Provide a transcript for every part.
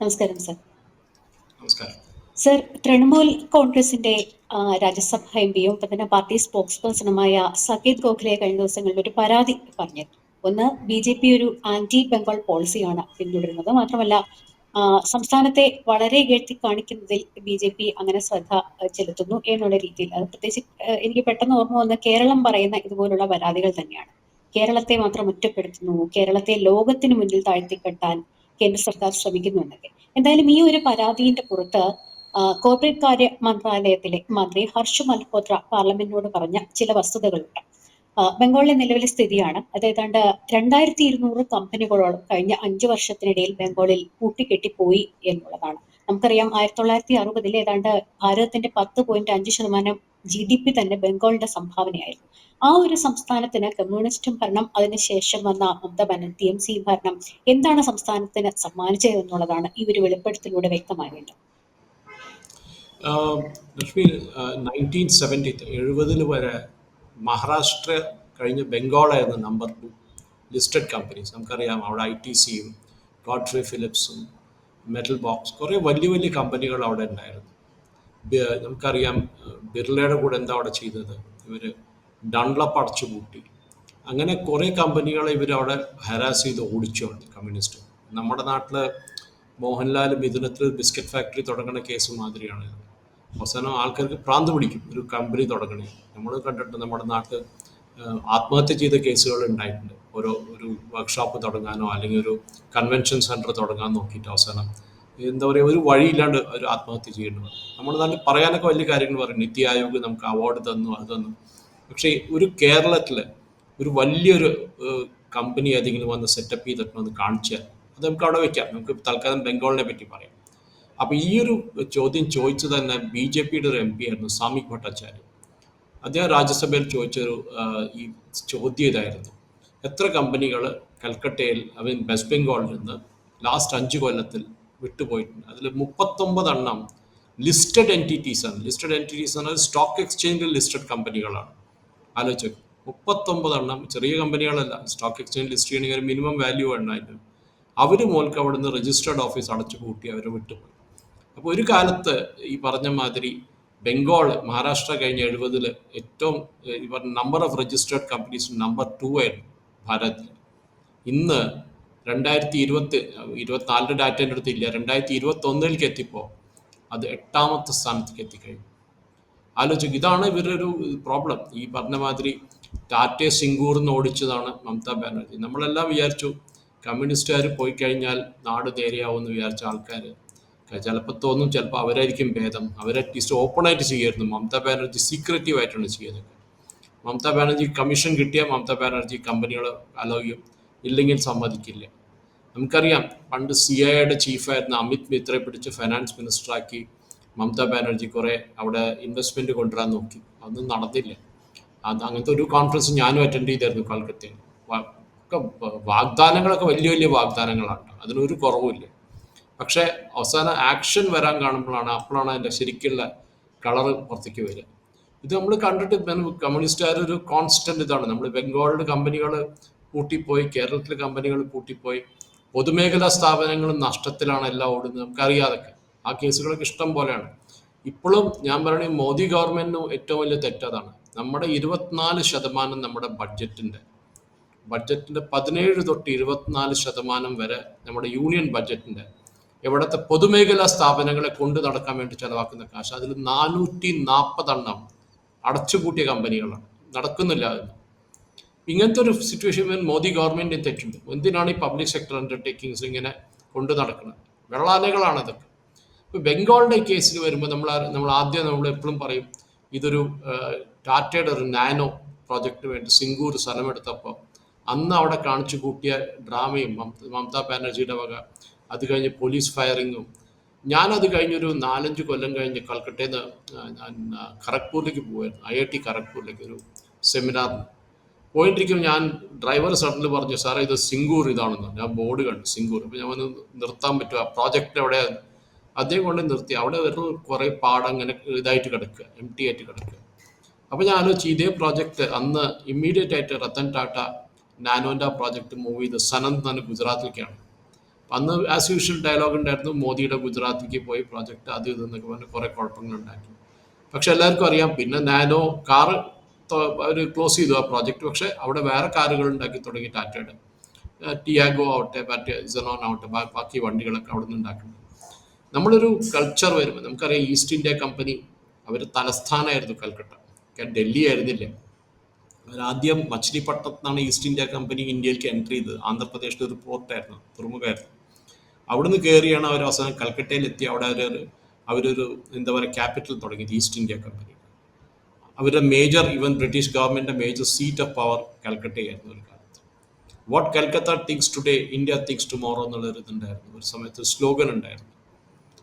നമസ്കാരം സർ. നമസ്കാരം. സർ തൃണമൂൽ കോൺഗ്രസിന്റെ രാജ്യസഭ എം പിയും ഒപ്പം തന്നെ പാർട്ടി സ്പോക്സ് പേഴ്സണുമായ സകേത് ഗോഖലെ കഴിഞ്ഞ ദിവസങ്ങളിൽ ഒരു പരാതി പറഞ്ഞു. ഒന്ന് ബി ജെ പി ഒരു ആന്റി ബംഗാൾ പോളിസിയാണ് പിന്തുടരുന്നത്. മാത്രമല്ല സംസ്ഥാനത്തെ വളരെ ഉയർത്തി കാണിക്കുന്നതിൽ ബി ജെ പി അങ്ങനെ ശ്രദ്ധ ചെലുത്തുന്നു എന്നുള്ള രീതിയിൽ. അത് പ്രത്യേകിച്ച് എനിക്ക് പെട്ടെന്ന് ഓർമ്മ വന്ന കേരളം പറയുന്ന ഇതുപോലുള്ള പരാതികൾ തന്നെയാണ്. കേരളത്തെ മാത്രം ഒറ്റപ്പെടുത്തുന്നു. കേരളത്തെ ലോകത്തിന് മുന്നിൽ താഴ്ത്തിക്കെട്ടാൻ കേന്ദ്ര സർക്കാർ ശ്രമിക്കുന്നുണ്ടെങ്കിൽ. എന്തായാലും ഈ ഒരു പരാതിയുടെ പുറത്ത് കോർപ്പറേറ്റ് കാര്യ മന്ത്രാലയത്തിലെ മന്ത്രി ഹർഷ് മൽഹോത്ര പാർലമെന്റിനോട് പറഞ്ഞ ചില വസ്തുതകളുണ്ട്. ബംഗാളിലെ നിലവിലെ സ്ഥിതിയാണ്. അതേതാണ്ട് രണ്ടായിരത്തി ഇരുന്നൂറ് കമ്പനികളോളം കഴിഞ്ഞ അഞ്ചു വർഷത്തിനിടയിൽ ബംഗാളിൽ പൂട്ടിക്കെട്ടിപ്പോയി എന്നുള്ളതാണ്. നമുക്കറിയാം ആയിരത്തി തൊള്ളായിരത്തി അറുപതിൽ ഏതാണ്ട് ഭാരതത്തിന്റെ പത്ത് പോയിന്റ് അഞ്ച് ശതമാനം ജി ഡി പി തന്നെ ബംഗാളിന്റെ സംഭാവനയായിരുന്നു. ആ ഒരു സംസ്ഥാനത്തിന് കമ്മ്യൂണിസ്റ്റും ഭരണം അതിനുശേഷം വന്ന മമത ബാനർജി എം സി ഭരണം എന്താണ് സംസ്ഥാനത്തിന് സമ്മാനിച്ചത് എന്നുള്ളതാണ് ഈ ഒരു വെളിപ്പെടുത്തലിലൂടെ വ്യക്തമാകേണ്ടത് ലക്ഷ്മി വരെ മഹാരാഷ്ട്ര കഴിഞ്ഞ് എന്ന നമ്പർ ടു ലിസ്റ്റഡ് കമ്പനീസ് നമുക്കറിയാം അവിടെ ഐ ടി സിയും ഗോഡ്രി ഫിലിപ്സും മെറ്റൽ ബോക്സ് കുറേ വലിയ വലിയ കമ്പനികൾ അവിടെ ഉണ്ടായിരുന്നു. നമുക്കറിയാം ബിർളയുടെ കൂടെ എന്താ അവിടെ ചെയ്തത്? ഇവർ ഡൺലപ്പ് അടച്ചു പൂട്ടി അങ്ങനെ കുറേ കമ്പനികളെ ഇവർ അവിടെ ഹരാസ് ചെയ്ത് ഓടിച്ചുകൊണ്ട് കമ്മ്യൂണിസ്റ്റ്. നമ്മുടെ നാട്ടിൽ മോഹൻലാൽ മിഥുനത്തിൽ ബിസ്ക്കറ്റ് ഫാക്ടറി തുടങ്ങുന്ന കേസ് മാതിരിയാണ്. അവസാനം ആൾക്കാർക്ക് പ്രാന്ത് പിടിക്കും ഒരു കമ്പനി തുടങ്ങണേ. നമ്മൾ കണ്ടിട്ട് നമ്മുടെ നാട്ടിൽ ആത്മഹത്യ ചെയ്ത കേസുകൾ ഉണ്ടായിട്ടുണ്ട്. ഓരോ ഒരു വർക്ക്ഷോപ്പ് തുടങ്ങാനോ അല്ലെങ്കിൽ ഒരു കൺവെൻഷൻ സെന്റർ തുടങ്ങാൻ നോക്കിയിട്ട് അവസാനം എന്താ പറയുക ഒരു വഴിയില്ലാണ്ട് അവർ ആത്മഹത്യ ചെയ്യേണ്ടത് നമ്മൾ നാട്ടിൽ പറയാനൊക്കെ വലിയ കാര്യങ്ങൾ പറയും നിതി ആയോഗ് നമുക്ക് അവാർഡ് തന്നു അത് തന്നു. പക്ഷേ ഒരു കേരളത്തിലെ ഒരു വലിയൊരു കമ്പനി ഏതെങ്കിലും വന്ന് സെറ്റപ്പ് ചെയ്തിട്ട് വന്ന് കാണിച്ചാൽ അത് നമുക്ക് അവിടെ വെക്കാം. നമുക്ക് തൽക്കാലം ബംഗാളിനെ പറ്റി പറയാം. അപ്പോൾ ഈ ഒരു ചോദ്യം ചോദിച്ചു തന്നെ ബി ജെ പിയുടെ ഒരു എം പി ആയിരുന്നു സാമി ഭട്ടാചാര്യ അദ്ദേഹം രാജ്യസഭയിൽ ചോദിച്ചൊരു ഈ ചോദ്യം ഇതായിരുന്നു. എത്ര കമ്പനികൾ കൽക്കട്ടയിൽ ഐ മീൻ വെസ്റ്റ് ബംഗാളിൽ നിന്ന് ലാസ്റ്റ് അഞ്ച് കൊല്ലത്തിൽ വിട്ടുപോയിട്ടുണ്ട്. അതിൽ മുപ്പത്തൊമ്പത് എണ്ണം ലിസ്റ്റഡ് എന്റിറ്റീസ് ആണ്. ലിസ്റ്റഡ് എന്റിറ്റീസ് എന്ന് പറഞ്ഞാൽ സ്റ്റോക്ക് എക്സ്ചേഞ്ചിൽ ലിസ്റ്റഡ് കമ്പനികളാണ്. ആലോചിച്ചു. മുപ്പത്തൊമ്പത് എണ്ണം ചെറിയ കമ്പനികളല്ല. സ്റ്റോക്ക് എക്സ്ചേഞ്ച് ലിസ്റ്റ് ചെയ്യണമെങ്കിൽ മിനിമം വാല്യൂ ഉണ്ടായിരുന്നു അവർ മോൾക്ക് അവിടെ നിന്ന് രജിസ്റ്റേർഡ് ഓഫീസ് അടച്ചു പൂട്ടി അവരെ വിട്ടുപോയി. അപ്പോൾ ഒരു കാലത്ത് ഈ പറഞ്ഞ മാതിരി ബംഗാൾ മഹാരാഷ്ട്ര കഴിഞ്ഞ എഴുപതിൽ ഏറ്റവും ഈ പറഞ്ഞ number of registered companies number two ആയിരുന്നു ഭാരതത്തിൽ ഇന്ന് രണ്ടായിരത്തി ഇരുപത്തി ഇരുപത്തിനാലിന്റെ ഡാറ്റ എന്റെ അടുത്ത് ഇല്ല. രണ്ടായിരത്തി ഇരുപത്തി ഒന്നിലേക്ക് എത്തിപ്പോ. അത് എട്ടാമത്തെ സ്ഥാനത്തേക്ക് എത്തിക്കഴിഞ്ഞു. ആലോചിക്കും ഇതാണ് ഇവരുടെ ഒരു പ്രോബ്ലം. ഈ പറഞ്ഞ മാതിരി ടാറ്റയെ സിംഗൂറിന്ന് ഓടിച്ചതാണ് മമതാ ബാനർജി. നമ്മളെല്ലാം വിചാരിച്ചു കമ്മ്യൂണിസ്റ്റുകാർ പോയി കഴിഞ്ഞാൽ നാട് നേരെയാവുമെന്ന് വിചാരിച്ച ആൾക്കാർ ചിലപ്പോൾ തോന്നും ചിലപ്പോൾ അവരായിരിക്കും ഭേദം. അവരെ അറ്റ്ലീസ്റ്റ് ഓപ്പണായിട്ട് ചെയ്യായിരുന്നു മമതാ ബാനർജി സീക്രറ്റീവ് ആയിട്ടാണ് ചെയ്തത് മമതാ ബാനർജി കമ്മീഷൻ കിട്ടിയാൽ മമതാ ബാനർജി കമ്പനികൾ അലോ ചെയ്യും. ഇല്ലെങ്കിൽ സമ്മതിക്കില്ല. നമുക്കറിയാം പണ്ട് സി ഐയുടെ ചീഫായിരുന്ന അമിത് മിത്രയെ പിടിച്ച് ഫൈനാൻസ് മിനിസ്റ്ററാക്കി മമതാ ബാനർജി കുറെ അവിടെ ഇൻവെസ്റ്റ്മെന്റ് കൊണ്ടുവരാൻ നോക്കി. അതൊന്നും നടന്നില്ല. അത് അങ്ങനത്തെ ഒരു കോൺഫറൻസ് ഞാനും അറ്റൻഡ് ചെയ്തായിരുന്നു കൊൽക്കത്തയിൽ. വാഗ്ദാനങ്ങളൊക്കെ വലിയ വലിയ വാഗ്ദാനങ്ങളാണ് അതിനൊരു കുറവുമില്ല. പക്ഷേ അവസാന ആക്ഷൻ വരാൻ കാണുമ്പോഴാണ് അപ്പോഴാണ് അതിന്റെ ശരിക്കുള്ള കളർ പുറത്തേക്ക് വരിക. ഇത് നമ്മൾ കണ്ടിട്ട് കമ്മ്യൂണിസ്റ്റുകാർ ഒരു കോൺസ്റ്റന്റ് ഇതാണ്. നമ്മൾ ബംഗാളിലെ കമ്പനികൾ പൂട്ടിപ്പോയി കേരളത്തിലെ കമ്പനികൾ പൂട്ടിപ്പോയി. പൊതുമേഖലാ സ്ഥാപനങ്ങളും നഷ്ടത്തിലാണ് എല്ലാം ഓടുന്നത്. നമുക്കറിയാതൊക്കെ. ആ കേസുകളൊക്കെ ഇഷ്ടം പോലെയാണ്. ഇപ്പോഴും ഞാൻ പറയണേ മോദി ഗവൺമെന്റിന് ഏറ്റവും വലിയ തെറ്റതാണ് നമ്മുടെ ഇരുപത്തിനാല് ശതമാനം നമ്മുടെ ബഡ്ജറ്റിന്റെ. ബഡ്ജറ്റിന്റെ പതിനേഴ് തൊട്ട് ഇരുപത്തിനാല് ശതമാനം വരെ നമ്മുടെ യൂണിയൻ ബഡ്ജറ്റിന്റെ. ഇവിടുത്തെ പൊതുമേഖലാ സ്ഥാപനങ്ങളെ കൊണ്ടു നടക്കാൻ വേണ്ടി ചെലവാക്കുന്ന കാശ്. അതിൽ നാനൂറ്റി നാൽപ്പതെണ്ണം അടച്ചുപൂട്ടിയ കമ്പനികളാണ്. നടക്കുന്നില്ല ഇങ്ങനത്തെ ഒരു സിറ്റുവേഷൻ മോദി ഗവൺമെന്റിന് തെറ്റുണ്ട് എന്തിനാണ് ഈ പബ്ലിക് സെക്ടർ അണ്ടർടേക്കിങ്സ് ഇങ്ങനെ കൊണ്ടു നടക്കുന്നത്? വെള്ളാനകളാണ് ഇതൊക്കെ ഇപ്പൊ ബംഗാളിന്റെ കേസിൽ വരുമ്പോൾ നമ്മൾ നമ്മൾ ആദ്യം നമ്മൾ എപ്പോഴും പറയും ഇതൊരു ടാറ്റയുടെ ഒരു നാനോ പ്രോജക്റ്റിന് വേണ്ടി സിംഗൂർ സ്ഥലമെടുത്തപ്പോൾ അന്ന് അവിടെ കാണിച്ചു കൂട്ടിയ ഡ്രാമയും മമത- ബാനർജിയുടെ വക അത് കഴിഞ്ഞ് പോലീസ് ഫയറിങ്ങും ഞാനത് കഴിഞ്ഞൊരു നാലഞ്ച് കൊല്ലം കഴിഞ്ഞ് കൽക്കട്ടയിൽ നിന്ന് ഞാൻ ആ, പോവായിരുന്നു. ഐ ഐ ടി ഖറഗ്പൂരിലേക്ക് ഒരു സെമിനാറിന് പോയിട്ടിരിക്കും ഞാൻ ഡ്രൈവർ സഡനിൽ പറഞ്ഞു സാറേ ഇത് സിംഗൂർ ഇതാണെന്ന്. ഞാൻ ബോർഡ് കണ്ടു സിംഗൂർ. അപ്പോൾ ഞാൻ വന്ന് നിർത്താൻ പറ്റുക പ്രോജക്റ്റ് അവിടെ അദ്ദേഹം കൊണ്ട് നിർത്തി. അവിടെ ഒരു കുറേ പാടം അങ്ങനെ ഇതായിട്ട് കിടക്കുക എം ടി ആയിട്ട് കിടക്കുക. അപ്പോൾ ഞാൻ ആലോചിച്ചു ഇതേ പ്രോജക്റ്റ് അന്ന് ഇമ്മീഡിയറ്റ് ആയിട്ട് റത്തൻ ടാറ്റ നാനോന്റെ പ്രോജക്റ്റ് മൂവ് ചെയ്ത് സനന്ദ് എന്ന് ഗുജറാത്തിലേക്കാണ്. അന്ന് ആസ് യൂഷ്വൽ ഡയലോഗ് ഉണ്ടായിരുന്നു മോദിയുടെ ഗുജറാത്തിലേക്ക് പോയി പ്രോജക്റ്റ് അത് ഇതെന്നൊക്കെ പറഞ്ഞ് കുറേ കുഴപ്പങ്ങളുണ്ടാക്കി പക്ഷെ എല്ലാവർക്കും അറിയാം പിന്നെ നാനോ കാറ് അവർ ക്ലോസ് ചെയ്തു ആ പ്രോജക്റ്റ് പക്ഷേ അവിടെ വേറെ കാറുകൾ ഉണ്ടാക്കി തുടങ്ങി ടാറ്റയുടെ ടിയാഗോ ആവട്ടെ മറ്റേ സെനോൺ ആവട്ടെ ബാക്കി വണ്ടികളൊക്കെ അവിടെ നിന്ന് ഉണ്ടാക്കുന്നുണ്ട് നമ്മളൊരു കൾച്ചർ വരുമ്പോൾ നമുക്കറിയാം ഈസ്റ്റ് ഇന്ത്യ കമ്പനി അവർ തലസ്ഥാനമായിരുന്നു കൽക്കട്ട. ഡൽഹി ആയിരുന്നില്ല. അവരാദ്യം മച്ചിലിപ്പട്ടത്താണ് ഈസ്റ്റ് ഇന്ത്യ കമ്പനി ഇന്ത്യയിലേക്ക് എൻട്രി ചെയ്തത്. ആന്ധ്രാപ്രദേശിലെ ഒരു പോർട്ടായിരുന്നു തുറമുഖമായിരുന്നു. അവിടുന്ന് കയറിയാണ് അവർ അവസാനം കൽക്കട്ടയിലെത്തി. അവിടെ അവരൊരു അവരൊരു എന്താ പറയുക ക്യാപിറ്റൽ തുടങ്ങിയത് ഈസ്റ്റ് ഇന്ത്യ കമ്പനി അവരുടെ മേജർ ഈവൻ ബ്രിട്ടീഷ് ഗവൺമെന്റിന്റെ മേജർ സീറ്റ് ഓഫ് പവർ കൽക്കട്ടയായിരുന്നു ഒരു കാലത്ത്. What Calcutta thinks today India thinks tomorrow എന്നുള്ളൊരു ഇതുണ്ടായിരുന്നു. ഒരു സമയത്ത് സ്ലോഗൻ ഉണ്ടായിരുന്നു.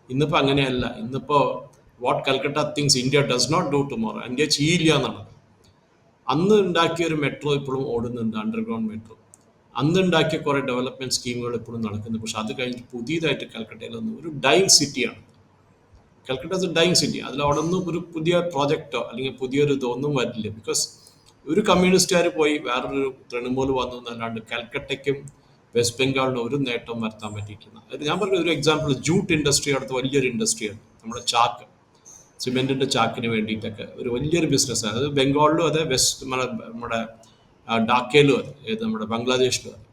ഇന്നിപ്പോൾ അങ്ങനെയല്ല. ഇന്നിപ്പോൾ what Calcutta thinks India does not do tomorrow India ചെയ്യില്ല എന്നാണ് അന്ന് ഉണ്ടാക്കിയ ഒരു മെട്രോ ഇപ്പോഴും ഓടുന്നുണ്ട് അണ്ടർഗ്രൗണ്ട് മെട്രോ അന്ന് ഉണ്ടാക്കിയ കുറേ ഡെവലപ്മെന്റ് സ്കീമുകൾ ഇപ്പോഴും നടക്കുന്നു പക്ഷെ അത് കഴിഞ്ഞ് പുതിയതായിട്ട് കൽക്കട്ടയിൽ ഒരു ഡൈങ് സിറ്റിയാണ് Calcutta is a dying city അതിൽ അവിടെ ഒന്നും ഒരു പുതിയ പ്രോജക്റ്റോ അല്ലെങ്കിൽ പുതിയൊരു ഇതൊന്നും വരില്ല. ബിക്കോസ് ഒരു കമ്മ്യൂണിസ്റ്റുകാർ പോയി വേറൊരു തൃണമൂൽ വന്നു എന്നല്ലാണ്ട് കൽക്കട്ടയ്ക്കും വെസ്റ്റ് ബംഗാളിനും ഒരു നേട്ടം വരുത്താൻ പറ്റിയിട്ടില്ല. ഞാൻ പറഞ്ഞ ഒരു എക്സാമ്പിൾ ജൂട്ട് ഇൻഡസ്ട്രി അടുത്ത് വലിയൊരു ഇൻഡസ്ട്രിയാണ് നമ്മുടെ ചാക്ക് സിമെന്റിന്റെ ചാക്കിന് വേണ്ടിയിട്ടൊക്കെ ഒരു വലിയൊരു ബിസിനസ്സാണ് അത് ബംഗാളിലും അതെ വെസ്റ്റ് നമ്മുടെ ഡാക്കയിലും അതെ നമ്മുടെ ബംഗ്ലാദേശിലും അതെ.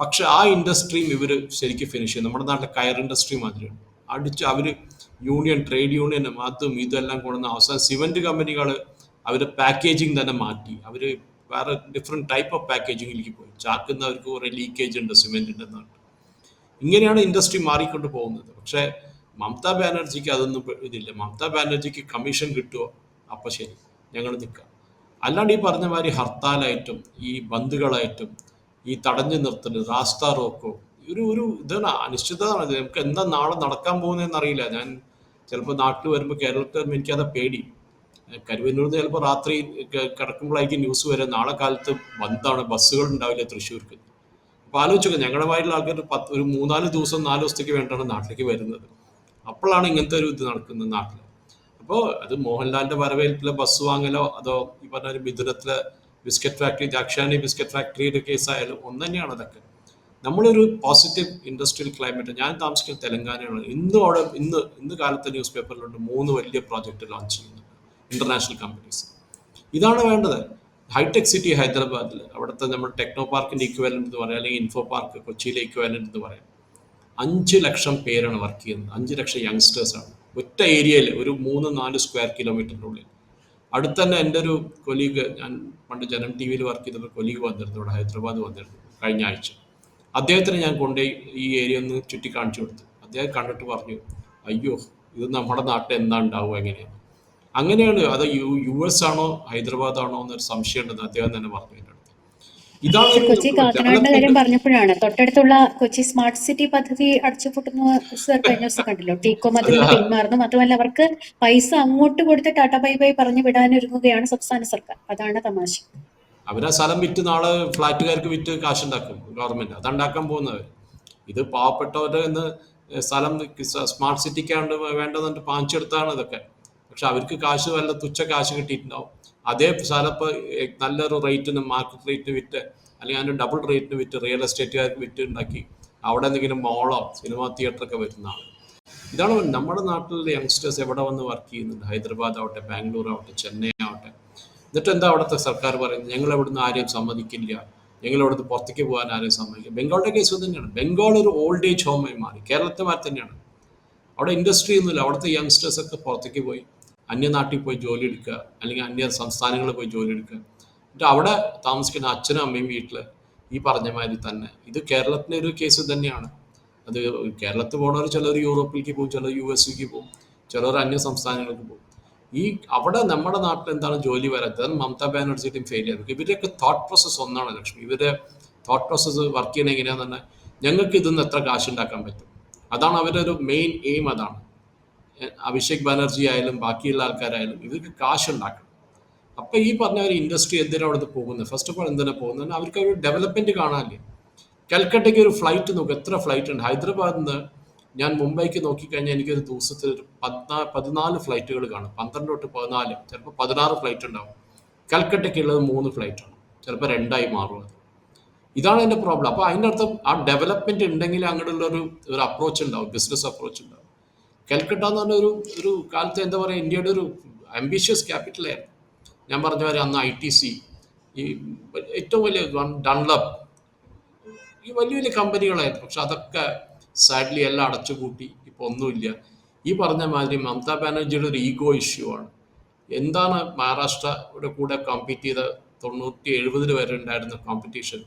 പക്ഷെ ആ ഇൻഡസ്ട്രിയും ഇവർ ശരിക്കും ഫിനിഷ് ചെയ്യും നമ്മുടെ നാട്ടിലെ കയർ ഇൻഡസ്ട്രി മാതിരിയാണ്. അടിച്ച് അവർ യൂണിയൻ ട്രേഡ് യൂണിയനും അതും ഇതെല്ലാം കൊണ്ടുവന്ന അവസാനം സിമെന്റ് കമ്പനികൾ അവരുടെ പാക്കേജിങ് തന്നെ മാറ്റി. അവർ വേറെ ഡിഫറെന്റ് ടൈപ്പ് ഓഫ് പാക്കേജിങ്ങിലേക്ക് പോയി. ചാക്കുന്നവർക്ക് കുറേ ലീക്കേജ് ഉണ്ട് സിമെന്റിന്റെ എന്നാണ് ഇങ്ങനെയാണ് ഇൻഡസ്ട്രി മാറിക്കൊണ്ട് പോകുന്നത്. പക്ഷേ മമതാ ബാനർജിക്ക് അതൊന്നും ഇതില്ല. മമതാ ബാനർജിക്ക് കമ്മീഷൻ കിട്ടുമോ അപ്പം ശരി ഞങ്ങൾ നിൽക്കാം അല്ലാണ്ട് ഈ പറഞ്ഞ മാതിരി ഹർത്താലായിട്ടും ഈ ബന്ധുകളായിട്ടും ഈ തടഞ്ഞു നിർത്തൽ റാസ്ത റോക്കോ ഒരു ഒരു ഇതാണ് അനിശ്ചിതതാണ്. നമുക്ക് എന്താ നാളെ നടക്കാൻ പോകുന്നതെന്ന് അറിയില്ല. ഞാൻ ചിലപ്പോൾ നാട്ടിൽ വരുമ്പോൾ കേരളത്തിൽ വരുമ്പോൾ എനിക്കത് പേടി. കരുവന്നൂർ ചിലപ്പോൾ രാത്രി കിടക്കുമ്പോഴായിരിക്കും ന്യൂസ് വരെ. നാളെ കാലത്ത് ബന്ധാണ് ബസ്സുകൾ ഉണ്ടാവില്ല തൃശ്ശൂർക്ക്. അപ്പോൾ ആലോചിച്ചോ ഞങ്ങളുടെ വായിട്ടുള്ള ആൾക്കാർ പത്ത് ഒരു മൂന്നാൽ ദിവസം നാല് ദിവസത്തേക്ക് വേണ്ടിയാണ് നാട്ടിലേക്ക് വരുന്നത്. അപ്പോഴാണ് ഇങ്ങനത്തെ ഒരു ഇത് നടക്കുന്നത് നാട്ടിൽ അപ്പോൾ അത് മോഹൻലാലിന്റെ വരവേൽപ്പിലെ ബസ് വാങ്ങലോ അതോ ഈ പറഞ്ഞ മിഥുനത്തിലെ ബിസ്ക്കറ്റ് ഫാക്ടറി ദാക്ഷാനി ബിസ്ക്കറ്റ് ഫാക്ടറിയുടെ കേസായാലും ഒന്ന് തന്നെയാണ് അതൊക്കെ. നമ്മളൊരു പോസിറ്റീവ് ഇൻഡസ്ട്രിയൽ ക്ലൈമറ്റ് ഞാൻ താമസിക്കുന്ന തെലങ്കാനയാണ്. ഇന്ന് അവിടെ ഇന്ന് ഇന്ന് കാലത്തെ ന്യൂസ് പേപ്പറിലുണ്ട് മൂന്ന് വലിയ പ്രോജക്റ്റ് ലോഞ്ച് ചെയ്യുന്നുണ്ട് ഇന്റർനാഷണൽ കമ്പനീസ് ഇതാണ് വേണ്ടത്. ഹൈടെക് സിറ്റി ഹൈദരാബാദിൽ അവിടുത്തെ നമ്മൾ ടെക്നോ പാർക്കിന്റെ ഇക്വാലന്റ് എന്ന് പറയാം അല്ലെങ്കിൽ ഇൻഫോ പാർക്ക് കൊച്ചിയിലെ ഇക്വാലന്റ് എന്ന് പറയാം. അഞ്ച് ലക്ഷം പേരാണ് വർക്ക് ചെയ്യുന്നത്. അഞ്ച് ലക്ഷം യങ്സ്റ്റേഴ്സ് ആണ്. ഒറ്റ ഏരിയയിൽ ഒരു മൂന്ന് നാല് സ്ക്വയർ കിലോമീറ്ററിനുള്ളിൽ അടുത്തന്നെ അടുത്ത് തന്നെ എന്റെ ഒരു കൊലീഗ് ഞാൻ പണ്ട് ജനം ടി വിയിൽ വർക്ക് ചെയ്തപ്പോൾ കൊലീഗ് വന്നിരുന്നു ഇവിടെ ഹൈദരാബാദ് വന്നിരുന്നു കഴിഞ്ഞ ആഴ്ച. അദ്ദേഹത്തിന് ഞാൻ കൊണ്ടുപോയി ഈ ഏരിയ ഒന്ന് ചുറ്റി കാണിച്ചു കൊടുത്തു. അദ്ദേഹം കണ്ടിട്ട് പറഞ്ഞു അയ്യോ ഇത് നമ്മുടെ നാട്ടിൽ എന്താ ഉണ്ടാവുക എങ്ങനെയാണ് അങ്ങനെയാണ് അത് യു യു എസ് ആണോ ഹൈദരാബാദ് ആണോ എന്നൊരു സംശയം ഉണ്ടെന്ന് അദ്ദേഹം തന്നെ പറഞ്ഞു എന്റെ അടുത്ത്. ഇതാണ് കൊച്ചി കാക്കനാടിന്റെ കാര്യം പറഞ്ഞപ്പോഴാണ് തൊട്ടടുത്തുള്ള കൊച്ചി സ്മാർട്ട് സിറ്റി പദ്ധതി അടച്ചുപൂട്ടുന്നു സർ കഴിഞ്ഞ ദിവസം കണ്ടല്ലോ? ടീകോം അതിൽ നിന്ന് പിന്മാറുന്നു. മാത്രമല്ല അവർക്ക് പൈസ അങ്ങോട്ട് കൊടുത്ത് ടാറ്റ ബൈ ബൈ പറഞ്ഞു വിടാനൊരുങ്ങുകയാണ് സംസ്ഥാന സർക്കാർ. അതാണ് തമാശ. അവരാ സ്ഥലം വിറ്റ് നാളെ ഫ്ലാറ്റുകാർക്ക് വിറ്റ് കാശുണ്ടാക്കും ഗവൺമെന്റ് അതുണ്ടാക്കാൻ പോകുന്നവർ ഇത് പാവപ്പെട്ടവരുടെ നിന്ന് സ്ഥലം സ്മാർട്ട് സിറ്റിക്കാണ്ട് വേണ്ടതെന്ന് പാഞ്ചെടുത്താണ് ഇതൊക്കെ. പക്ഷെ അവർക്ക് കാശ് വല്ല തുച്ഛ കാശ് കിട്ടിയിട്ടുണ്ടാവും. അതേ സ്ഥലം ഇപ്പോൾ നല്ലൊരു റേറ്റിന് മാർക്കറ്റ് റേറ്റിന് വിറ്റ് അല്ലെങ്കിൽ അതിന്റെ ഡബിൾ റേറ്റിന് വിറ്റ് റിയൽ എസ്റ്റേറ്റുകാർക്ക് വിറ്റ് ഉണ്ടാക്കി അവിടെ എന്തെങ്കിലും മോളോ സിനിമാ തിയേറ്ററൊക്കെ വരുന്നതാണ് ഇതാണ് നമ്മുടെ നാട്ടിലെ യങ്സ്റ്റേഴ്സ് എവിടെ വന്ന് വർക്ക് ചെയ്യുന്നുണ്ട്? ഹൈദരാബാദ് ആവട്ടെ ബാംഗ്ലൂർ ആവട്ടെ ചെന്നൈ എന്നിട്ട് എന്താ അവിടുത്തെ സർക്കാർ പറയുന്നത്? ഞങ്ങൾ അവിടുന്ന് ആരെയും സമ്മതിക്കില്ല. ഞങ്ങൾ അവിടുന്ന് പുറത്തേക്ക് പോകാൻ ആരെയും സമ്മതിക്കില്ല. ബംഗാളിന്റെ കേസ് തന്നെയാണ്. ബംഗാൾ ഒരു ഓൾഡ് ഏജ് ഹോമായി മാറി. കേരളത്തെ മാറി തന്നെയാണ്. അവിടെ ഇൻഡസ്ട്രി ഒന്നുമില്ല. അവിടുത്തെ യങ്സ്റ്റേഴ്സ് ഒക്കെ പുറത്തേക്ക് പോയി അന്യനാട്ടിൽ പോയി ജോലി എടുക്കുക. അല്ലെങ്കിൽ അന്യ സംസ്ഥാനങ്ങളിൽ പോയി ജോലി എടുക്കുക. എന്നിട്ട് അവിടെ താമസിക്കുന്ന അച്ഛനും അമ്മയും വീട്ടിൽ ഈ പറഞ്ഞ മാതിരി തന്നെ. ഇത് കേരളത്തിന്റെ ഒരു കേസ് തന്നെയാണ്. അത് കേരളത്തിൽ പോകണവർ ചിലർ യൂറോപ്പിലേക്ക് പോകും ചിലർ യു എസിലേക്ക് പോകും ചിലർ അന്യ സംസ്ഥാനങ്ങൾക്ക് പോകും. ഈ അവിടെ നമ്മുടെ നാട്ടിൽ എന്താണ് ജോലി വരാത്തത്? മമതാ ബാനർജിയുടെയും ഫെയിലിയർ ഇവരുടെയൊക്കെ തോട്ട് പ്രോസസ്സ് ഒന്നാണ് ലക്ഷ്മി. ഇവരുടെ തോട്ട് പ്രോസസ്സ് വർക്ക് ചെയ്യണ എങ്ങനെയാന്ന് പറഞ്ഞാൽ ഞങ്ങൾക്ക് ഇതിന്ന് എത്ര കാശ് ഉണ്ടാക്കാൻ പറ്റും? അതാണ് അവരുടെ ഒരു മെയിൻ എയിം അതാണ്. അഭിഷേക് ബാനർജി ആയാലും ബാക്കിയുള്ള ആൾക്കാരായാലും ഇവർക്ക് കാശ് ഉണ്ടാക്കണം. അപ്പൊ ഈ പറഞ്ഞ ഒരു ഇൻഡസ്ട്രി എന്തിനാണ് അവിടുത്തെ പോകുന്നത്? ഫസ്റ്റ് ഓഫ് ഓൾ എന്തിനാ പോകുന്നത്? അവർക്ക് ഒരു ഡെവലപ്മെന്റ് കാണാനില്ലേ? കൽക്കട്ടയ്ക്ക് ഒരു ഫ്ലൈറ്റ് നോക്ക്. എത്ര ഫ്ലൈറ്റ് ഉണ്ട്? ഹൈദരാബാദിൽ നിന്ന് ഞാൻ മുംബൈക്ക് നോക്കിക്കഴിഞ്ഞാൽ എനിക്കൊരു ദിവസത്തിൽ ഒരു പതിനാ പതിനാല് ഫ്ലൈറ്റുകൾ കാണും. പന്ത്രണ്ട് തൊട്ട് പതിനാല് ചിലപ്പോൾ പതിനാറ് ഫ്ലൈറ്റ് ഉണ്ടാവും. കൽക്കട്ടയ്ക്കുള്ളത് മൂന്ന് ഫ്ലൈറ്റ് ആണ്. ചിലപ്പോൾ രണ്ടായി മാറും അത് ഇതാണ് എന്റെ പ്രോബ്ലം. അപ്പോൾ അതിന്റെ അർത്ഥം ആ ഡെവലപ്മെന്റ് ഉണ്ടെങ്കിൽ അങ്ങോട്ടുള്ള ഒരു ഒരു അപ്രോച്ച് ഉണ്ടാവും. ബിസിനസ് അപ്രോച്ച് ഉണ്ടാവും. കൽക്കട്ട എന്ന് പറഞ്ഞ ഒരു ഒരു കാലത്ത് എന്താ പറയുക ഇന്ത്യയുടെ ഒരു അംബീഷ്യസ് ക്യാപിറ്റലായിരുന്നു ഞാൻ പറഞ്ഞ പോലെ അന്ന് ഐ ടി സി ഈ ഏറ്റവും വലിയ ഡൺലബ് ഈ വലിയ വലിയ കമ്പനികളായിരുന്നു പക്ഷെ അതൊക്കെ സാഡ്ലി എല്ലാം അടച്ചുപൂട്ടി. ഇപ്പൊ ഒന്നുമില്ല. ഈ പറഞ്ഞ മാതിരി മമതാ ബാനർജിയുടെ ഒരു ഈഗോ ഇഷ്യൂ ആണ്. എന്താണ് മഹാരാഷ്ട്രയുടെ കൂടെ കോമ്പീറ്റ് ചെയ്ത തൊണ്ണൂറ്റി എഴുപതിൽ വരെ ഉണ്ടായിരുന്ന കോമ്പറ്റീഷൻ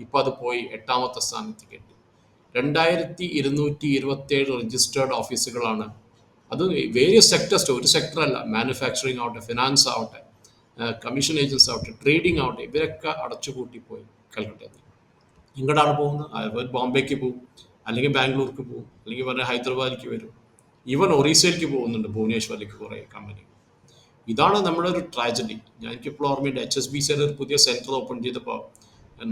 ഇപ്പൊ അത് പോയി എട്ടാമത്തെ സ്ഥാനത്ത് കെട്ടി. രണ്ടായിരത്തി ഇരുന്നൂറ്റി ഇരുപത്തേഴ് രജിസ്റ്റേർഡ് ഓഫീസുകളാണ് അത് വേരിയസ് സെക്ടേഴ്സ് ഒരു സെക്ടറല്ല മാനുഫാക്ചറിങ് ആവട്ടെ ഫിനാൻസ് ആവട്ടെ കമ്മീഷൻ ഏജൻസ് ആവട്ടെ ട്രേഡിംഗ് ആവട്ടെ ഇവരൊക്കെ അടച്ചുപൂട്ടിപ്പോയി കൽക്കട്ടയിൽ ഇങ്ങോട്ടാണ് പോകുന്നത്. അവർ ബോംബെക്ക് പോകും. അല്ലെങ്കിൽ ബാംഗ്ലൂർക്ക് പോകും അല്ലെങ്കിൽ പറഞ്ഞാൽ ഹൈദരാബാദിലേക്ക് വരും. ഈവൻ ഒറീസയിലേക്ക് പോകുന്നുണ്ട് ഭുവനേശ്വറിലേക്ക് കുറേ കമ്പനി ഇതാണ് നമ്മുടെ ഒരു ട്രാജഡി ഞാൻ എനിക്കിപ്പോൾ ഓർമ്മയുണ്ട് എച്ച് എസ് ബി സിയുടെ ഒരു പുതിയ സെന്റർ ഓപ്പൺ ചെയ്തപ്പോൾ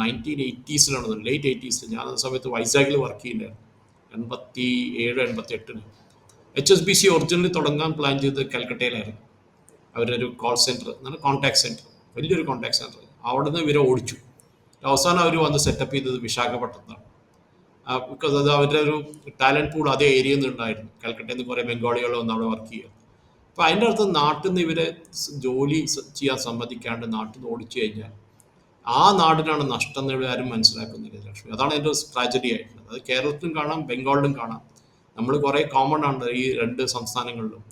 നയന്റീൻ എയ്റ്റീസിലാണ് ലേറ്റ് എയ്റ്റീസിൽ ഞാൻ ആ സമയത്ത് വൈസാഗിൽ വർക്ക് ചെയ്യുന്നുണ്ടായിരുന്നു എൺപത്തി ഏഴ് എൺപത്തി എട്ടിന് H S B C originally തുടങ്ങാൻ പ്ലാൻ ചെയ്തത് കൽക്കട്ടയിലായിരുന്നു. അവരുടെ ഒരു കോൾ സെന്റർ എന്നാണ് കോൺടാക്ട് സെന്റർ വലിയൊരു കോൺടാക്ട് സെന്റർ അവിടെ നിന്ന് ഇവരെ ഓടിച്ചു. അവസാനം അവർ വന്ന് സെറ്റപ്പ് ചെയ്തത് വിശാഖപട്ടണത്താണ് ബിക്കോസ് അത് അവരുടെ ഒരു ടാലന്റ് പൂൾ അതേ ഏരിയയിൽ നിന്ന് ഉണ്ടായിരുന്നു. കൽക്കട്ടയിൽ നിന്ന് കുറേ ബംഗാളികൾ വന്ന് അവിടെ വർക്ക് ചെയ്യുക. അപ്പോൾ അതിന്റെ അർത്ഥം നാട്ടിൽ നിന്ന് ഇവരെ ജോലി ചെയ്യാൻ സമ്മതിക്കാണ്ട് നാട്ടിൽ നിന്ന് ഓടിച്ചു കഴിഞ്ഞാൽ ആ നാടിനാണ് നഷ്ടം എന്ന് ആരും മനസ്സിലാക്കുന്നില്ല ലക്ഷ്മി അതാണ് എന്റെ ട്രാജഡി ആയിട്ടുള്ളത്. അത് കേരളത്തിലും കാണാം ബംഗാളിലും കാണാം. നമ്മൾ കുറേ കോമൺ ആണ് ഈ രണ്ട് സംസ്ഥാനങ്ങളിലും.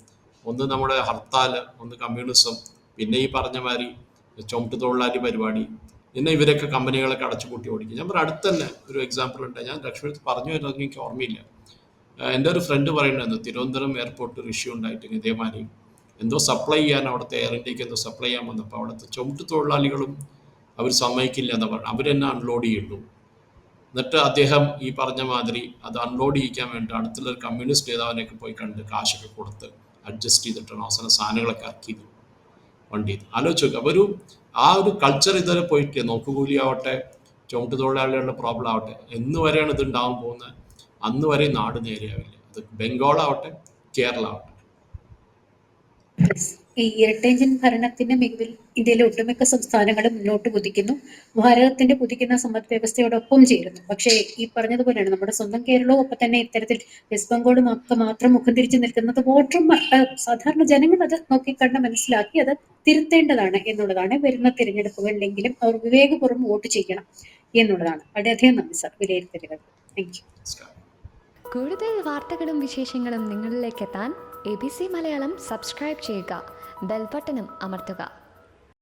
ഒന്ന് നമ്മുടെ ഹർത്താൽ ഒന്ന് കമ്മ്യൂണിസം പിന്നെ ഈ പറഞ്ഞ മാതിരി ചുമട്ട് തൊഴിലാളി പരിപാടി പിന്നെ ഇവരൊക്കെ കമ്പനികളൊക്കെ അടച്ചുപൂട്ടി ഓടിക്കും. ഞാൻ പറഞ്ഞു അടുത്ത് തന്നെ ഒരു എക്സാമ്പിൾ ഉണ്ട്. ഞാൻ ലക്ഷ്മി പറഞ്ഞു വരുന്നത് എനിക്ക് ഓർമ്മയില്ല. എന്റെ ഒരു ഫ്രണ്ട് പറയുന്നുണ്ടായിരുന്നു തിരുവനന്തപുരം എയർപോർട്ട് ഒരു ഇഷ്യൂ ഉണ്ടായിട്ട് ഇതേമാതിരി എന്തോ സപ്ലൈ ചെയ്യാൻ അവിടുത്തെ എയർ ഇന്ത്യയ്ക്ക് എന്തോ സപ്ലൈ ചെയ്യാൻ വന്നപ്പോൾ അവിടുത്തെ ചുമട്ട് തൊഴിലാളികളും അവർ സമ്മതിക്കില്ല എന്ന് പറഞ്ഞു. അവരെന്നെ അൺലോഡ് ചെയ്യുള്ളൂ എന്നിട്ട് അദ്ദേഹം ഈ പറഞ്ഞ മാതിരി അത് അൺലോഡ് ചെയ്യിക്കാൻ വേണ്ടി അടുത്തുള്ള ഒരു കമ്മ്യൂണിസ്റ്റ് നേതാവിനെയൊക്കെ പോയി കണ്ട് കാശൊക്കെ കൊടുത്ത് അഡ്ജസ്റ്റ് ചെയ്തിട്ടാണ് അവസാനം സാധനങ്ങളൊക്കെ ഇറക്കിയത് വണ്ടി ആലോചിച്ച് അപ്പോൾ ഒരു ആ ഒരു കൾച്ചർ ഇതുവരെ പോയിട്ട് നോക്കുകൂലി ആവട്ടെ ചുമട്ട് തൊഴിലാളികളുടെ പ്രോബ്ലം ആവട്ടെ എന്ന് വരെയാണ് ഇത് ഉണ്ടാവാൻ പോകുന്നത്. അന്ന് വരെ നാട് നേരെയാവില്ല. അത് ബംഗാൾ ആവട്ടെ കേരള ആവട്ടെ ഈ ഇരട്ട ഭരണത്തിന്റെ മികവിൽ ഇന്ത്യയിലെ ഒട്ടുമിക്ക സംസ്ഥാനങ്ങളും മുന്നോട്ട് കുതിക്കുന്നു. ഭാരതത്തിന്റെ കുതിക്കുന്ന സമ്പദ് വ്യവസ്ഥയോടൊപ്പം ചേരുന്നു. പക്ഷേ ഈ പറഞ്ഞതുപോലെയാണ് നമ്മുടെ സ്വന്തം കേരളവും ഒപ്പം തന്നെ ഇത്തരത്തിൽ വെസ്റ്റ് ബംഗാളും ഒക്കെ മാത്രം മുഖം തിരിച്ചു നിൽക്കുന്നത് വോട്ടർമാർ സാധാരണ ജനങ്ങൾ അത് നോക്കിക്കണ്ട് മനസ്സിലാക്കി അത് തിരുത്തേണ്ടതാണ് എന്നുള്ളതാണ് വരുന്ന തിരഞ്ഞെടുപ്പുകളിലെങ്കിലും അവർ വിവേകപൂർവം വോട്ട് ചെയ്യണം എന്നുള്ളതാണ്. വളരെയധികം നന്ദി സാർ. വിലയിരുത്തലുകൾ. താങ്ക് കൂടുതൽ വാർത്തകളും വിശേഷങ്ങളും നിങ്ങളിലേക്ക് എത്താൻ A B C Malayalam subscribe ചെയ്യുക. ബെൽബട്ടനും അമർത്തുക